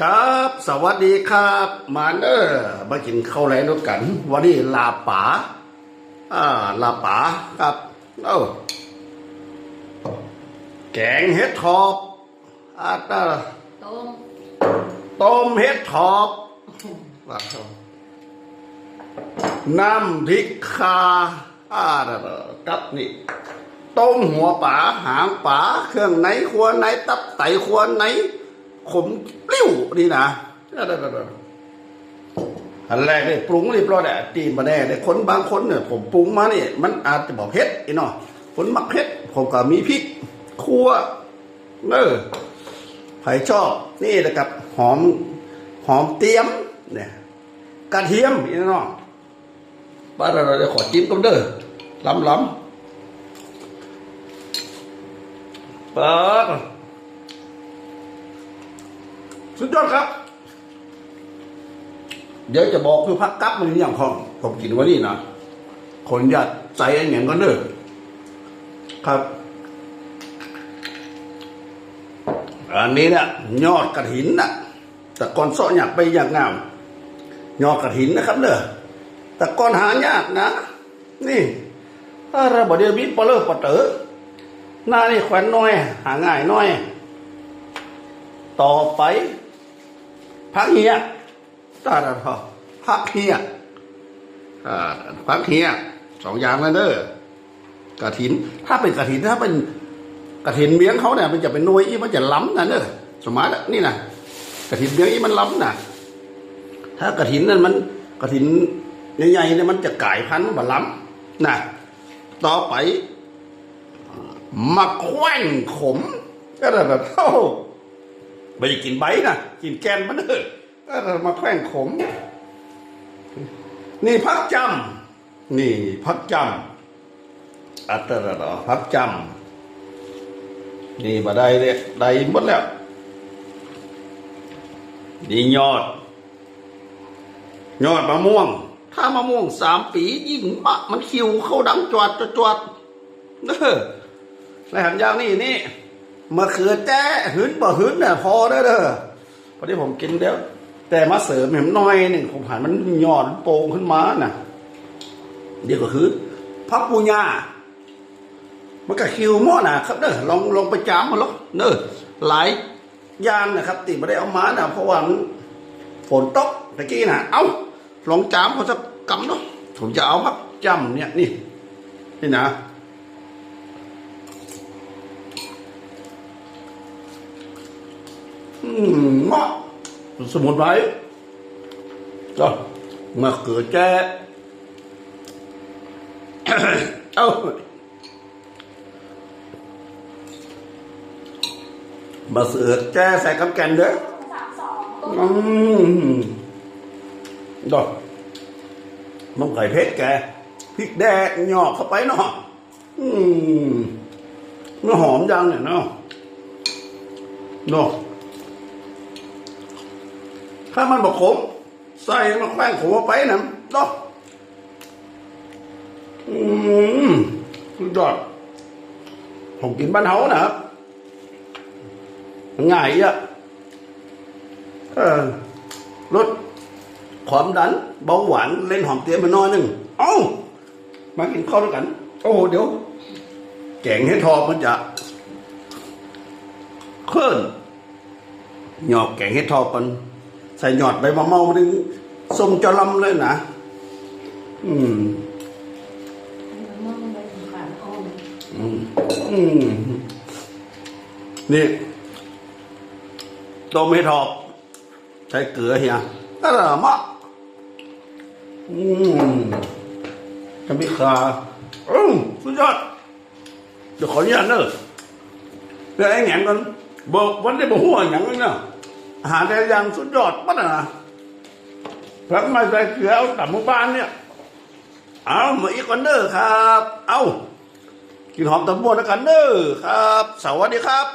ครับ สวัสดีครับมาเนอร์มากินข้าวแรงด้วยกัน วันนี้ลาป๋าอ่าลาป๋าครับเอ้าแกงเห็ดทอบอาตาต้มต้มเห็ดทอบว่าเขาน้ำพริกคาอ่ากับนี่ต้มหัวป๋าหางป๋าเครื่องไหนควรไหนตับไตควรไหน ขมกลิ้วนี่นะอันแรกเนี่ยปรุงเรียบร้อยแหละตีมาแน่แต่คนบางคนเนี่ยผมปรุงมาเนี่ยมันอาจจะบอกเผ็ดอีเนาะคนมักเผ็ดผมก็มีพริกคั่วเออใครชอบนี่นะครับหอมหอมเตียมเนี่ยกระเทียมอีเนาะป้าเราจะขอจิ้มกันเด้อล้ำล้ำเปิด สุดยอดครับ เดี๋ยวจะบอกคือพักกับมันอย่างของผมกินวันนี้นะคนอยากใจไอ้เหงียนก็เด้อครับ อันนี้เนี่ยยอดกระถินน่ะแต่ก่อนเสาะอยากไปอย่างงามยอดกระถินนะครับเด้อแต่ก่อนหายากนะ นี่ถ้าเราบอกเดียวบิดปลเลอร์ปะเต๋อหน้านี่แขวนน้อย หาง่ายน้อย ต่อไป พักเฮียตาดาทอพักเฮียอ่าพักเฮียสองอย่างแล้วเด้อกระถิน ถ้าเป็นกระถินถ้าเป็นกระถินเมียงเขาเนี่ยมันจะเป็นนวยอีมันจะล้ำนะเด้อสมัยนี่นะกระถินเมียงอีมันล้ำนะถ้ากระถินนั่นมันกระถินใหญ่ๆเนี่ยมันจะก่ายพันธุ์มันบ่ล้ำนะต่อไปมาแขว้งขมก็แบบโอ้ ไม่ได้กินใบนะกินแกนมันเถอะก็มาแขว้งขม นี่พักจำนี่พักจำอัตระดอพักจำนี่มาได้เลยได้หมดแล้วนี่ยอด ยอดมะม่วง ถ้ามะม่วงสามปียิ่งมะมันคิวเข้าดังจวดจวดเด้อแล้วหันยางนี่นี่ มะเขือแจ้หืนบ่หืนน่ะพอได้อเด้อพอดีผมกินแล้วแต่มาเสริมเห็นน้อยหนึ่งผมหันมันหย่อนโป่งขึ้นมาน่ะ เดี๋ยวก็คือพับปูญามันก็คิวหม้อน่ะ ครับเด้อลองลองไปจามมาลอกเด้อหลายอย่างนะครับติไม่ได้เอามาน่ะเพราะว่ามันฝนตกตะกี้น่ะ เอ้าลองจามเขาสักกำเนาะผมจะเอาพับจำเนี่ยนี่นี่นะ อืมเหมาะสมุนไพรก็มะเขือแจ้เอ้ามาเสือแจ้ใส่กับแกนเด้อสามสองต้อืมดอกมันไก่เพชรแกพริกแดงหยอกเข้าไปเนาะอืมมันหอมจังเนี่ยเนาะเนาะ ถ้ามันบอกขมใส่มาแป้งขมไปนะเนาะอืมสุดยอดผมกินบ้านเฮานะครับง่ายอะเออลดความดันเบาหวานเล่นหอมเตี้ยมาน้อยหนึ่งเอ้า มากินข้าวด้วยกัน โอ้เดี๋ยว แกงให้ทอมันจะเคลื่อนหยอกแกงให้ทอกัน ใส่หยอดใบมะเมาดึงส้มจะลำเลยนะอืมมันมันไปถึงขาอ่อนอืมอืมนี่ต้มให้ทอบ ใช้เกลือเฮียอร่อยมากอืมจะมีขาอืมสุดยอดเดี๋ยวขออนุญาตเนอะเดี๋ยวไอ้แหงกันบอกวันนี้บอกหัวแหงกันเนอะ อาหารแต่อย่างสุดยอดปั๊ดนะพระมาใส่เกลือเอาตับหมู่บ้านเนี่ย เอามาอีกคนเนอร์ครับ เอากินหอมตะบัวแล้วกันเนอร์ครับ สวัสดีครับ